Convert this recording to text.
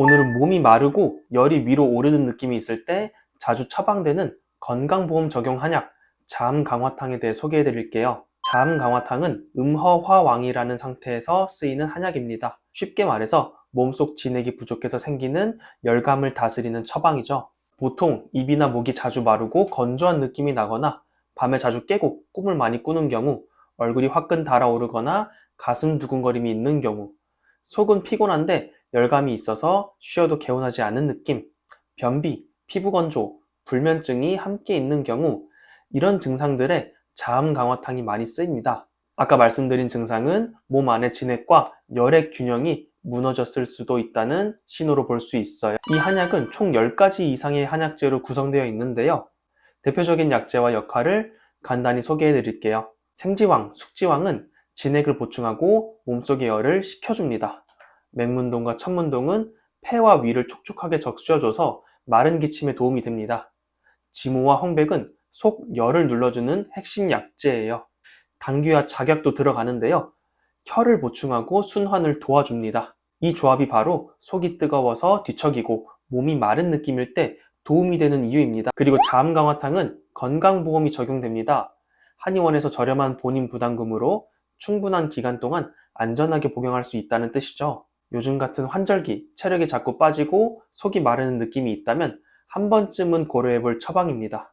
오늘은 몸이 마르고 열이 위로 오르는 느낌이 있을 때 자주 처방되는 건강보험 적용 한약 자음 강화탕에 대해 소개해 드릴게요. 자음 강화탕은 음허화왕이라는 상태에서 쓰이는 한약입니다. 쉽게 말해서 몸속 진액이 부족해서 생기는 열감을 다스리는 처방이죠. 보통 입이나 목이 자주 마르고 건조한 느낌이 나거나 밤에 자주 깨고 꿈을 많이 꾸는 경우 얼굴이 화끈 달아오르거나 가슴 두근거림이 있는 경우 속은 피곤한데 열감이 있어서 쉬어도 개운하지 않은 느낌, 변비, 피부 건조, 불면증이 함께 있는 경우 이런 증상들에 자음 강화탕이 많이 쓰입니다. 아까 말씀드린 증상은 몸 안의 진액과 열의 균형이 무너졌을 수도 있다는 신호로 볼 수 있어요. 이 한약은 총 10가지 이상의 한약재로 구성되어 있는데요. 대표적인 약재와 역할을 간단히 소개해 드릴게요. 생지왕, 숙지왕은 진액을 보충하고 몸속의 열을 식혀줍니다. 맹문동과 천문동은 폐와 위를 촉촉하게 적셔줘서 마른 기침에 도움이 됩니다. 지모와 홍백은 속 열을 눌러주는 핵심 약재예요. 당귀와 작약도 들어가는데요. 혈을 보충하고 순환을 도와줍니다. 이 조합이 바로 속이 뜨거워서 뒤척이고 몸이 마른 느낌일 때 도움이 되는 이유입니다. 그리고 자음강화탕은 건강보험이 적용됩니다. 한의원에서 저렴한 본인 부담금으로 충분한 기간 동안 안전하게 복용할 수 있다는 뜻이죠. 요즘 같은 환절기, 체력이 자꾸 빠지고 속이 마르는 느낌이 있다면 한 번쯤은 고려해 볼 처방입니다.